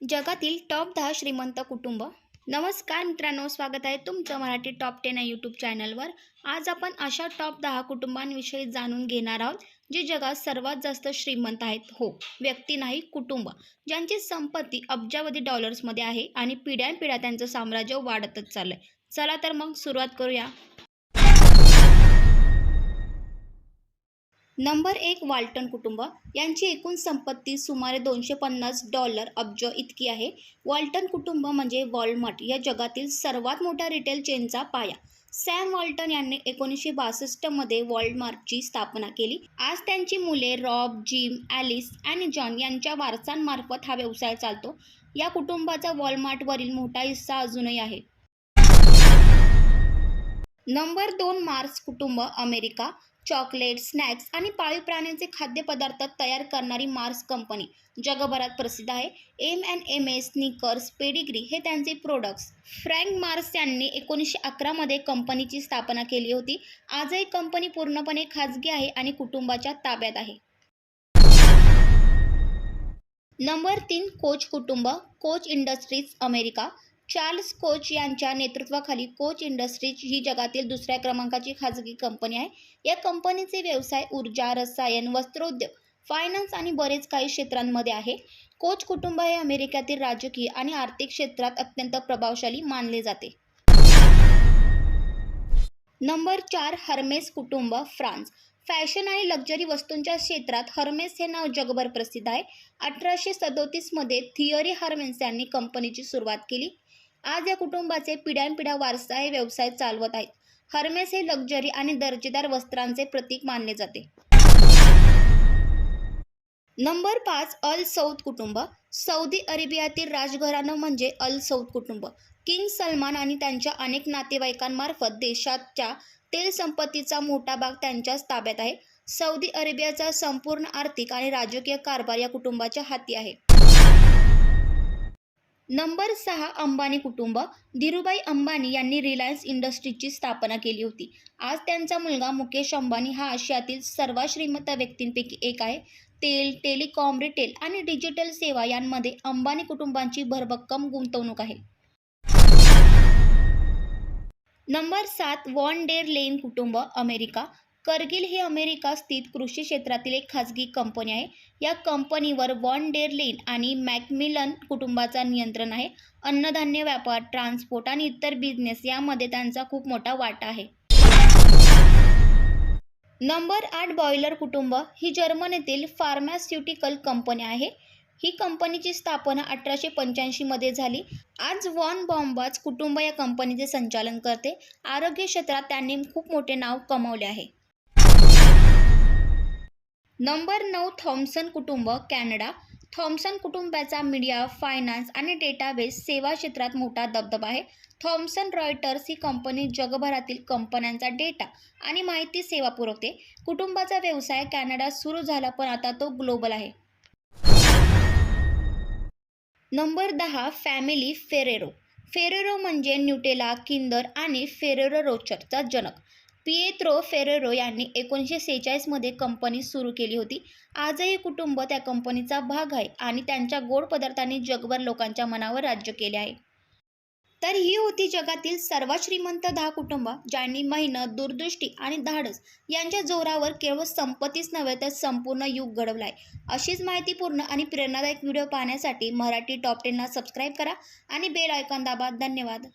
जगातील टॉप दहा श्रीमंत कुटुंब. नमस्कार मित्रांनो स्वागत आहे तुमचं मराठी टॉप टेन या यूट्यूब चॅनलवर आज आपण अशा टॉप दहा कुटुंबांविषयी जाणून घेणार आहोत जे जगात सर्वात जास्त श्रीमंत आहेत. हो व्यक्ती नाही कुटुंब. ज्यांची संपत्ती अब्जावधी डॉलर्समध्ये आहे आणि पिढ्यानपिढ्या त्यांचं साम्राज्य वाढतच चाललं आहे चला तर मग सुरुवात करूया. नंबर एक वाल्टन कुटुंब. यांची एकूण संपत्ती सुमारे दोनशे पन्नास डॉलर अब्ज इतकी आहे. वॉल्टन कुटुंब म्हणजे वॉलमार्ट या जगातील सर्वात मोठ्या रिटेल चेनचा पाया. सॅम वॉल्टन यांनी एकोणीसशे बासष्टमध्ये वॉलमार्टची स्थापना केली. आज त्यांची मुले रॉब जिम ॲलिस आणि जॉन यांच्या वारसांमार्फत हा व्यवसाय चालतो. या कुटुंबाचा वॉलमार्टवरील मोठा हिस्सा अजूनही आहे. नंबर दोन मार्स कुटुंब अमेरिका. चॉकलेट स्नॅक्स आणि पाळीव प्राण्यांचे खाद्यपदार्थ तयार करणारी मार्स कंपनी जगभरात प्रसिद्ध आहे. M and M S Snickers Pedigree हे त्यांचे प्रोडक्ट्स फ्रँक मार्स यांनी एकोणीसशे अकरामध्ये कंपनीची स्थापना केली होती. आजही कंपनी पूर्णपणे खाजगी आहे आणि कुटुंबाच्या ताब्यात आहे. नंबर तीन कोच कुटुंब. Koch Industries America. Charles Koch यांच्या नेतृत्वाखाली कोच इंडस्ट्रीज ही जगातील दुसऱ्या क्रमांकाची खाजगी कंपनी आहे. या कंपनीचे व्यवसाय ऊर्जा रसायन वस्त्रोद्योग फायनान्स आणि बरेच काही क्षेत्रांमध्ये आहे. कोच कुटुंब हे अमेरिकेतील राजकीय आणि आर्थिक क्षेत्रात अत्यंत प्रभावशाली मानले जाते. नंबर चार हर्मेस कुटुंब फ्रान्स. फॅशन आणि लक्झरी वस्तूंच्या क्षेत्रात हर्मेस हे नाव जगभर प्रसिद्ध आहे. अठराशे सदोतीसमध्ये थिअरी हर्मेन्स यांनी कंपनीची सुरुवात केली. आज या कुटुंबाचे पिढ्यानपिढ्या वारसा हे व्यवसाय चालवत आहेत. हर्मेस हे लक्झरी आणि दर्जेदार वस्त्रांचे प्रतीक मानले जाते. नंबर पाच अल सौद कुटुंब. सौदी अरेबियातील राजघराणं म्हणजे अल सौद कुटुंब. किंग सलमान आणि त्यांच्या अनेक नातेवाईकांमार्फत देशाच्या तेल संपत्तीचा मोठा भाग त्यांच्याच ताब्यात आहे. सौदी अरेबियाचा संपूर्ण आर्थिक आणि राजकीय कारभार या कुटुंबाच्या हाती आहे. नंबर सहा अंबानी कुटुंब. धीरूभाई अंबानी यांनी रिलायन्स इंडस्ट्रीजची स्थापना केली होती. आज त्यांचा मुलगा मुकेश अंबानी हा आशियातील सर्वात श्रीमंत व्यक्तींपैकी एक आहे. तेल टेलिकॉम रिटेल आणि डिजिटल सेवा यांमध्ये अंबानी कुटुंबांची भरभक्कम गुंतवणूक आहे. नंबर सात वॉन डेर लेन कुटुंब अमेरिका. करगिल ही अमेरिका स्थित कृषी क्षेत्रातील एक खाजगी कंपनी आहे. या कंपनीवर वॉन डेर लेन आणि मॅकमिलन कुटुंबाचा नियंत्रण आहे. अन्नधान्य व्यापार ट्रान्सपोर्ट आणि इतर बिझनेस यामध्ये त्यांचा खूप मोठा वाटा आहे. नंबर आठ बॉयलर कुटुंब ही जर्मनीतील फार्मास्युटिकल कंपनी आहे. ही कंपनीची स्थापना अठराशे पंच्याऐंशीमध्ये झाली. आज वॉन बॉम्बाज कुटुंब या कंपनीचे संचालन करते. आरोग्य क्षेत्रात त्यांनी खूप मोठे नाव कमावले आहे. नंबर नऊ थॉम्सन कुटुंब कॅनडा. थॉम्सन कुटुंबाचा मीडिया फायनान्स आणि डेटाबेस सेवा क्षेत्रात मोठा दबदबा आहे. थॉम्सन रॉयटर्स ही कंपनी जगभरातील कंपन्यांचा डेटा आणि माहिती सेवा पुरवते. कुटुंबाचा व्यवसाय कॅनडात सुरू झाला पण आता तो ग्लोबल आहे. नंबर दहा फॅमिली फेरेरो. फेरेरो म्हणजे न्यूटेला किंदर आणि फेरेरो रोचरचा जनक. पिएत्रो फेरेरो यांनी एकोणीसशे सेहेचाळीसमध्ये कंपनी सुरू केली होती. आजही कुटुंब त्या कंपनीचा भाग आहे आणि त्यांच्या गोड पदार्थांनी जगभर लोकांच्या मनावर राज्य केले आहे. तर ही होती जगातील सर्वात श्रीमंत दहा कुटुंब ज्यांनी मेहनत दूरदृष्टी आणि धाडस यांच्या जोरावर केवळ संपत्तीच नव्हे तर संपूर्ण युग घडवला आहे अशीच माहितीपूर्ण आणि प्रेरणादायक व्हिडिओ पाहण्यासाठी मराठी टॉप टेनला सबस्क्राईब करा आणि बेल आयकॉन दाबा. धन्यवाद.